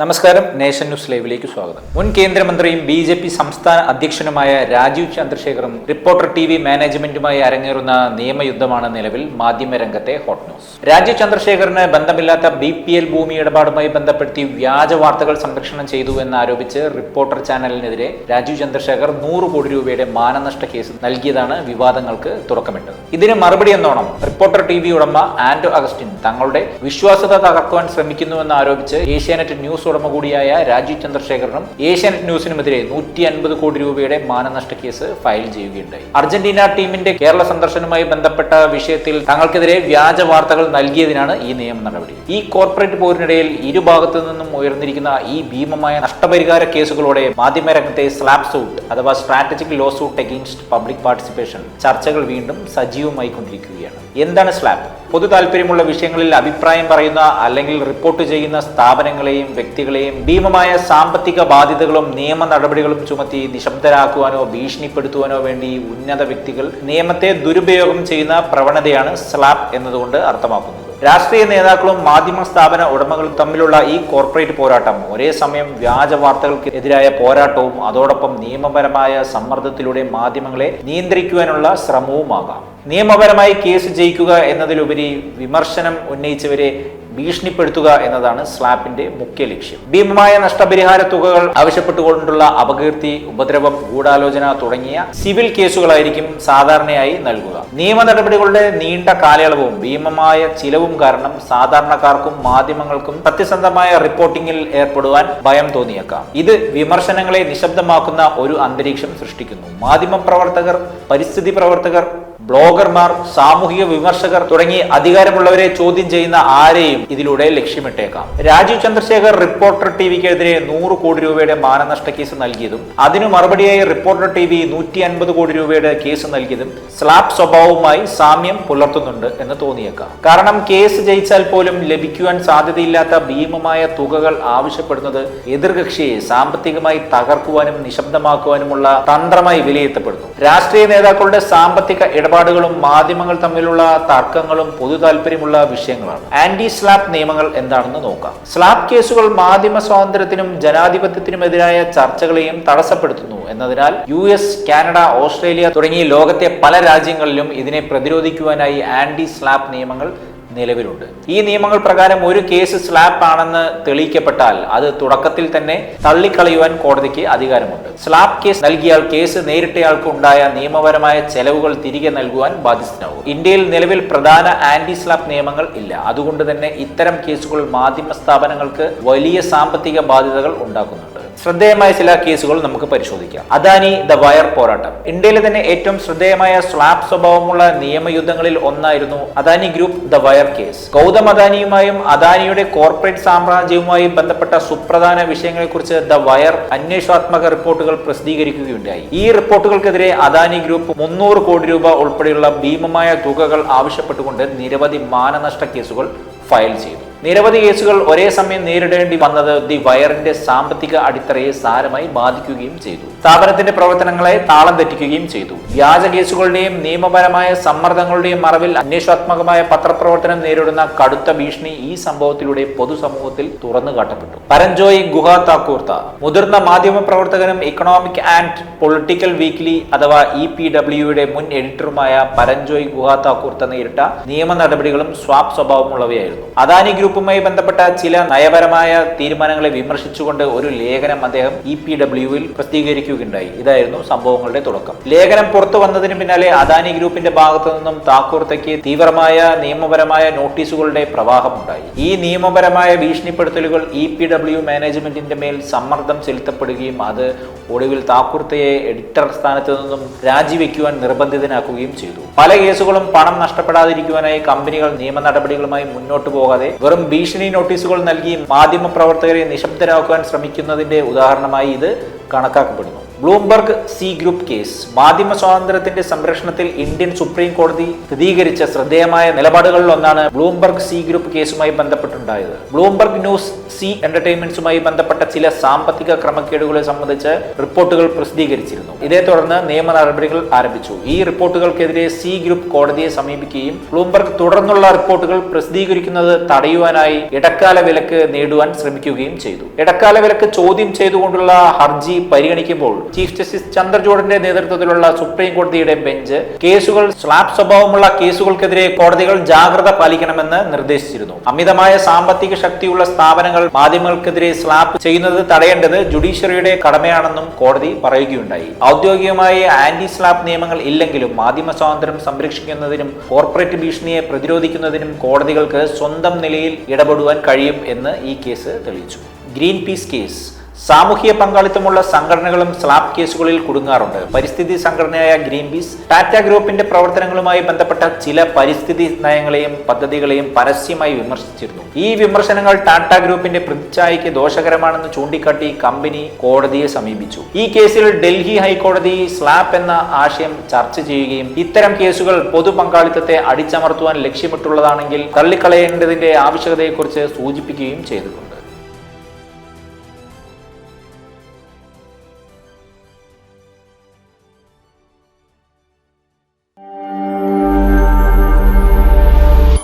നമസ്കാരം. Nation news ലൈവിലേക്ക് സ്വാഗതം. മുൻ കേന്ദ്രമന്ത്രിയും ബി ജെ പി സംസ്ഥാന അധ്യക്ഷനുമായ രാജീവ് ചന്ദ്രശേഖറും റിപ്പോർട്ടർ ടി വി മാനേജ്മെന്റുമായി അരങ്ങേറുന്ന നിയമയുദ്ധമാണ് നിലവിൽ മാധ്യമരംഗത്തെ ഹോട്ട് ന്യൂസ്. രാജീവ് ചന്ദ്രശേഖറിന് ബന്ധമില്ലാത്ത ബി പി എൽ ഭൂമി ഇടപാടുമായി ബന്ധപ്പെടുത്തി വ്യാജ വാർത്തകൾ സംരക്ഷണം ചെയ്തു എന്നാരോപിച്ച് റിപ്പോർട്ടർ ചാനലിനെതിരെ രാജീവ് ചന്ദ്രശേഖർ നൂറ് കോടി രൂപയുടെ മാനനഷ്ട കേസ് നൽകിയതാണ് വിവാദങ്ങൾക്ക് തുടക്കമിട്ടത്. ഇതിന് മറുപടി എന്നോണം റിപ്പോർട്ടർ ടി വി ഉടമ ആന്റോ അഗസ്റ്റിൻ തങ്ങളുടെ വിശ്വാസ്യത തകർക്കുവാൻ ശ്രമിക്കുന്നുവെന്ന് ആരോപിച്ച് ഏഷ്യാനെറ്റ് ന്യൂസ് ഉടമ കൂടിയായ രാജീവ് ചന്ദ്രശേഖരനും ഏഷ്യാനെറ്റ് ന്യൂസിനുമെതിരെ നൂറ്റി അൻപത് കോടി രൂപയുടെ മാനനഷ്ട കേസ് ഫയൽ ചെയ്യുകയുണ്ടായി. അർജന്റീന ടീമിന്റെ കേരള സന്ദർശനവുമായി ബന്ധപ്പെട്ട വിഷയത്തിൽ തങ്ങൾക്കെതിരെ വ്യാജ വാർത്തകൾ നൽകിയതിനാണ് ഈ നിയമ നടപടി. ഈ കോർപ്പറേറ്റ് പോരിനിടയിൽ ഇരുഭാഗത്തു നിന്നും ഉയർന്നിരിക്കുന്ന ഈ ഭീമമായ നഷ്ടപരിഹാര കേസുകളോടെ മാധ്യമരംഗത്തെ സ്ലാബ് സൂട്ട് അഥവാ strategic lawsuit against public participation ചർച്ചകൾ വീണ്ടും സജീവമായി കൊണ്ടിരിക്കുകയാണ് എന്താണ് സ്ലാബ്? പൊതു താല്പര്യമുള്ള വിഷയങ്ങളിൽ അഭിപ്രായം പറയുന്ന അല്ലെങ്കിൽ റിപ്പോർട്ട് ചെയ്യുന്ന സ്ഥാപനങ്ങളെയും വ്യക്തികളെയും ഭീമമായ സാമ്പത്തിക ബാധ്യതകളും നിയമ നടപടികളും ചുമത്തി നിശബ്ദരാക്കുവാനോ ഭീഷണിപ്പെടുത്തുവാനോ വേണ്ടി ഉന്നത വ്യക്തികൾ നിയമത്തെ ദുരുപയോഗം ചെയ്യുന്ന പ്രവണതയാണ് സ്ലാബ് എന്നതുകൊണ്ട് അർത്ഥമാക്കുന്നത്. രാഷ്ട്രീയ നേതാക്കളും മാധ്യമ സ്ഥാപന ഉടമകളും തമ്മിലുള്ള ഈ കോർപ്പറേറ്റ് പോരാട്ടം ഒരേ സമയം വ്യാജ വാർത്തകൾക്ക് എതിരായ പോരാട്ടവും അതോടൊപ്പം നിയമപരമായ സമ്മർദ്ദത്തിലൂടെ മാധ്യമങ്ങളെ നിയന്ത്രിക്കുവാനുള്ള ശ്രമവുമാകാം. നിയമപരമായി കേസ് ജയിക്കുക എന്നതിലുപരി വിമർശനം ഉന്നയിച്ചവരെ ഭീഷണിപ്പെടുത്തുക എന്നതാണ് സ്ലാപ്പിന്റെ മുഖ്യ ലക്ഷ്യം. ഭീമമായ നഷ്ടപരിഹാര തുകകൾ ആവശ്യപ്പെട്ടുകൊണ്ടുള്ള അപകീർത്തി ഉപദ്രവം ഗൂഢാലോചന തുടങ്ങിയ സിവിൽ കേസുകളായിരിക്കും സാധാരണയായി നൽകുക. നിയമ നടപടികളുടെ നീണ്ട കാലയളവും ഭീമമായ ചിലവും കാരണം സാധാരണക്കാർക്കും മാധ്യമങ്ങൾക്കും സത്യസന്ധമായ റിപ്പോർട്ടിംഗിൽ ഏർപ്പെടുവാൻ ഭയം തോന്നിയേക്കാം. ഇത് വിമർശനങ്ങളെ നിശബ്ദമാക്കുന്ന ഒരു അന്തരീക്ഷം സൃഷ്ടിക്കുന്നു. മാധ്യമ പ്രവർത്തകർ പരിസ്ഥിതി പ്രവർത്തകർ ബ്ലോഗർമാർ സാമൂഹിക വിമർശകർ തുടങ്ങി അധികാരമുള്ളവരെ ചോദ്യം ചെയ്യുന്ന ആരെയും ഇതിലൂടെ ലക്ഷ്യമിട്ടേക്കാം. രാജീവ് ചന്ദ്രശേഖർ റിപ്പോർട്ടർ ടി വിക്കെതിരെ നൂറ് കോടി രൂപയുടെ മാനനഷ്ട കേസ് നൽകിയതും അതിനു മറുപടിയായി റിപ്പോർട്ടർ ടി വി നൂറ്റി അൻപത് കോടി രൂപയുടെ കേസ് നൽകിയതും സ്ലാബ് സ്വഭാവവുമായി സാമ്യം പുലർത്തുന്നുണ്ട് എന്ന് തോന്നിയേക്കാം. കാരണം കേസ് ജയിച്ചാൽ പോലും ലഭിക്കുവാൻ സാധ്യതയില്ലാത്ത ഭീമമായ തുകകൾ ആവശ്യപ്പെടുന്നത് എതിർകക്ഷിയെ സാമ്പത്തികമായി തകർക്കുവാനും നിശബ്ദമാക്കുവാനുമുള്ള തന്ത്രമായി വിലയിരുത്തപ്പെടുന്നു. രാഷ്ട്രീയ നേതാക്കളുടെ സാമ്പത്തിക ഇടപാടുകളും മാധ്യമങ്ങൾ തമ്മിലുള്ള തർക്കങ്ങളും പൊതു താല്പര്യമുള്ള വിഷയങ്ങളാണ്. ആന്റി സ്ലാബ് നിയമങ്ങൾ എന്താണെന്ന് നോക്കാം. സ്ലാബ് കേസുകൾ മാധ്യമ സ്വാതന്ത്ര്യത്തിനും ജനാധിപത്യത്തിനുമെതിരായ ചർച്ചകളെയും തടസ്സപ്പെടുത്തുന്നു. എന്നതിനാൽ യു എസ് കാനഡ ഓസ്ട്രേലിയ തുടങ്ങി ലോകത്തെ പല രാജ്യങ്ങളിലും ഇതിനെ പ്രതിരോധിക്കുവാനായി ആന്റി സ്ലാബ് നിയമങ്ങൾ നിലവിലുണ്ട്. ഈ നിയമങ്ങൾ പ്രകാരം ഒരു കേസ് സ്ലാപ്പ് ആണെന്ന് തെളിയിക്കപ്പെട്ടാൽ അത് തുടക്കത്തിൽ തന്നെ തള്ളിക്കളയുവാൻ കോടതിക്ക് അധികാരമുണ്ട്. സ്ലാപ്പ് കേസ് നൽകിയാൽ കേസ് നേരിട്ടയാൾക്ക് ഉണ്ടായ നിയമപരമായ ചെലവുകൾ തിരികെ നൽകുവാൻ ബാധ്യസ്ഥനാവും ഇന്ത്യയിൽ നിലവിൽ പ്രധാന ആന്റി സ്ലാപ്പ് നിയമങ്ങൾ ഇല്ല. അതുകൊണ്ട് തന്നെ ഇത്തരം കേസുകൾ മാധ്യമ സ്ഥാപനങ്ങൾക്ക് വലിയ സാമ്പത്തിക ബാധ്യതകൾ ഉണ്ടാക്കുന്നുണ്ട്. ശ്രദ്ധേയമായ ചില കേസുകൾ നമുക്ക് പരിശോധിക്കാം. അദാനി ദ വയർ പോരാട്ടം. ഇന്ത്യയിലെ തന്നെ ഏറ്റവും ശ്രദ്ധേയമായ സ്ലാബ് സ്വഭാവമുള്ള നിയമയുദ്ധങ്ങളിൽ ഒന്നായിരുന്നു Adani group the wire case. Gautam അദാനിയുമായും അദാനിയുടെ കോർപ്പറേറ്റ് സാമ്രാജ്യവുമായും ബന്ധപ്പെട്ട സുപ്രധാന വിഷയങ്ങളെക്കുറിച്ച് ദ വയർ അന്വേഷണാത്മക റിപ്പോർട്ടുകൾ പ്രസിദ്ധീകരിക്കുകയുണ്ടായി. ഈ റിപ്പോർട്ടുകൾക്കെതിരെ അദാനി ഗ്രൂപ്പ് മുന്നൂറ് കോടി രൂപ ഉൾപ്പെടെയുള്ള ഭീമമായ തുകകൾ ആവശ്യപ്പെട്ടുകൊണ്ട് നിരവധി മാനനഷ്ട കേസുകൾ ഫയൽ ചെയ്തു. നിരവധി കേസുകൾ ഒരേ സമയം നേരിടേണ്ടി വന്നത് ദി വയറിന്റെ സാമ്പത്തിക അടിത്തറയെ സാരമായി ബാധിക്കുകയും ചെയ്തു. സ്ഥാപനത്തിന്റെ പ്രവർത്തനങ്ങളെ താളം തെറ്റിക്കുകയും ചെയ്തു. വ്യാജ കേസുകളുടെയും നിയമപരമായ സമ്മർദ്ദങ്ങളുടെയും മറവിൽ അന്വേഷണാത്മകമായ പത്രപ്രവർത്തനം നേരിടുന്ന കടുത്ത ഭീഷണി ഈ സംഭവത്തിലൂടെ പൊതുസമൂഹത്തിൽ തുറന്നു കാട്ടപ്പെട്ടു. പരഞ്ജോയ് ഗുഹ താക്കൂർത്ത. മുതിർന്ന മാധ്യമ പ്രവർത്തകനും ഇക്കണോമിക് ആൻഡ് പൊളിറ്റിക്കൽ വീക്ക്ലി അഥവാ ഇ പി ഡബ്ല്യുയുടെ മുൻ എഡിറ്ററുമായ പരഞ്ജോയ് ഗുഹ താക്കൂർത്ത നേരിട്ട നിയമ നടപടികളും സ്വാപ് സ്വഭാവമുള്ളവയായിരുന്നു. അദാനി ഗ്രൂപ്പുമായി ബന്ധപ്പെട്ട ചില നയപരമായ തീരുമാനങ്ങളെ വിമർശിച്ചുകൊണ്ട് ഒരു ലേഖനം അദ്ദേഹം ഇ പി ഡബ്ല്യുവിൽ പ്രസിദ്ധീകരിക്കുകയുണ്ടായി. ഇതായിരുന്നു സംഭവങ്ങളുടെ തുടക്കം. ലേഖനം പുറത്തു വന്നതിന് പിന്നാലെ അദാനി ഗ്രൂപ്പിന്റെ ഭാഗത്തു നിന്നും താക്കൂർത്തയ്ക്ക് തീവ്രമായ നിയമപരമായ നോട്ടീസുകളുടെ പ്രവാഹമുണ്ടായി ഈ നിയമപരമായ ഭീഷണിപ്പെടുത്തലുകൾ ഇ പി ഡബ്ല്യു മാനേജ്മെന്റിന്റെ മേൽ സമ്മർദ്ദം ചെലുത്തപ്പെടുകയും അത് ഒടുവിൽ താക്കൂർത്തയെ എഡിറ്റർ സ്ഥാനത്ത് നിന്നും രാജിവെക്കുവാൻ നിർബന്ധിതനാക്കുകയും ചെയ്തു. പല കേസുകളും പണം നഷ്ടപ്പെടാതിരിക്കുവാനായി കമ്പനികൾ നിയമ നടപടികളുമായി മുന്നോട്ട് പോകാതെ വെറും ഭീഷണി നോട്ടീസുകൾ നൽകി മാധ്യമ പ്രവർത്തകരെ നിശബ്ദരാക്കുവാൻ ശ്രമിക്കുന്നതിന്റെ ഉദാഹരണമായി ഇത് കണക്കാക്കപ്പെടുന്നു. Bloomberg Zee group case. മാധ്യമ സ്വാതന്ത്ര്യത്തിന്റെ സംരക്ഷണത്തിൽ ഇന്ത്യൻ സുപ്രീം കോടതി സ്ഥിരീകരിച്ച ശ്രദ്ധേയമായ നിലപാടുകളിൽ ഒന്നാണ് ബ്ലൂംബർഗ് സി ഗ്രൂപ്പ് കേസുമായി ബന്ധപ്പെട്ടുണ്ടായത്. ബ്ലൂംബർഗ് ന്യൂസ് സി എന്റർടൈൻമെന്റ്സുമായി ബന്ധപ്പെട്ട ചില സാമ്പത്തിക ക്രമക്കേടുകളെ സംബന്ധിച്ച് റിപ്പോർട്ടുകൾ പ്രസിദ്ധീകരിച്ചിരുന്നു. ഇതേ തുടർന്ന് നിയമ നടപടികൾ ആരംഭിച്ചു. ഈ റിപ്പോർട്ടുകൾക്കെതിരെ സി ഗ്രൂപ്പ് കോടതിയെ സമീപിക്കുകയും ബ്ലൂംബർഗ് തുടർന്നുള്ള റിപ്പോർട്ടുകൾ പ്രസിദ്ധീകരിക്കുന്നത് തടയുവാനായി ഇടക്കാല വിലക്ക് നേടുവാൻ ശ്രമിക്കുകയും ചെയ്തു. ഇടക്കാല വിലക്ക് ചോദ്യം ചെയ്തുകൊണ്ടുള്ള ഹർജി പരിഗണിക്കുമ്പോൾ ചീഫ് ജസ്റ്റിസ് ചന്ദ്രചൂഡിന്റെ നേതൃത്വത്തിലുള്ള സുപ്രീം കോടതിയുടെ ബെഞ്ച് കേസുകൾ സ്ലാബ് സ്വഭാവമുള്ള കേസുകൾക്കെതിരെ കോടതികൾ ജാഗ്രത പാലിക്കണമെന്ന് നിർദ്ദേശിച്ചിരുന്നു. അമിതമായ സാമ്പത്തിക ശക്തിയുള്ള സ്ഥാപനങ്ങൾ മാധ്യമങ്ങൾക്കെതിരെ സ്ലാബ് ചെയ്യുന്നത് തടയേണ്ടത് ജുഡീഷ്യറിയുടെ കടമയാണെന്നും കോടതി പറയുകയുണ്ടായി. ഔദ്യോഗികമായി ആന്റി സ്ലാബ് നിയമങ്ങൾ ഇല്ലെങ്കിലും മാധ്യമ സ്വാതന്ത്ര്യം സംരക്ഷിക്കുന്നതിനും കോർപ്പറേറ്റ് ഭീഷണിയെ പ്രതിരോധിക്കുന്നതിനും കോടതികൾക്ക് സ്വന്തം നിലയിൽ ഇടപെടുവാൻ കഴിയും എന്ന് ഈ കേസ് തെളിയിച്ചു. ഗ്രീൻ പീസ് കേസ് സാമൂഹിക പങ്കാളിത്തമുള്ള സംഘടനകളും സ്ലാബ് കേസുകളിൽ കുടുങ്ങാറുണ്ട്. പരിസ്ഥിതി സംഘടനയായ ഗ്രീൻ പീസ് ടാറ്റ ഗ്രൂപ്പിന്റെ പ്രവർത്തനങ്ങളുമായി ബന്ധപ്പെട്ട ചില പരിസ്ഥിതി നയങ്ങളെയും പദ്ധതികളെയും പരസ്യമായി വിമർശിച്ചിരുന്നു. ഈ വിമർശനങ്ങൾ ടാറ്റ ഗ്രൂപ്പിന്റെ പ്രതിച്ഛായയ്ക്ക് ദോഷകരമാണെന്ന് ചൂണ്ടിക്കാട്ടി കമ്പനി കോടതിയെ സമീപിച്ചു. ഈ കേസിൽ ഡൽഹി ഹൈക്കോടതി സ്ലാബ് എന്ന ആശയം ചർച്ച ചെയ്യുകയും ഇത്തരം കേസുകൾ പൊതു പങ്കാളിത്തത്തെ അടിച്ചമർത്തുവാൻ ലക്ഷ്യമിട്ടുള്ളതാണെങ്കിൽ തള്ളിക്കളയേണ്ടതിന്റെ ആവശ്യകതയെക്കുറിച്ച് സൂചിപ്പിക്കുകയും ചെയ്തിട്ടുണ്ട്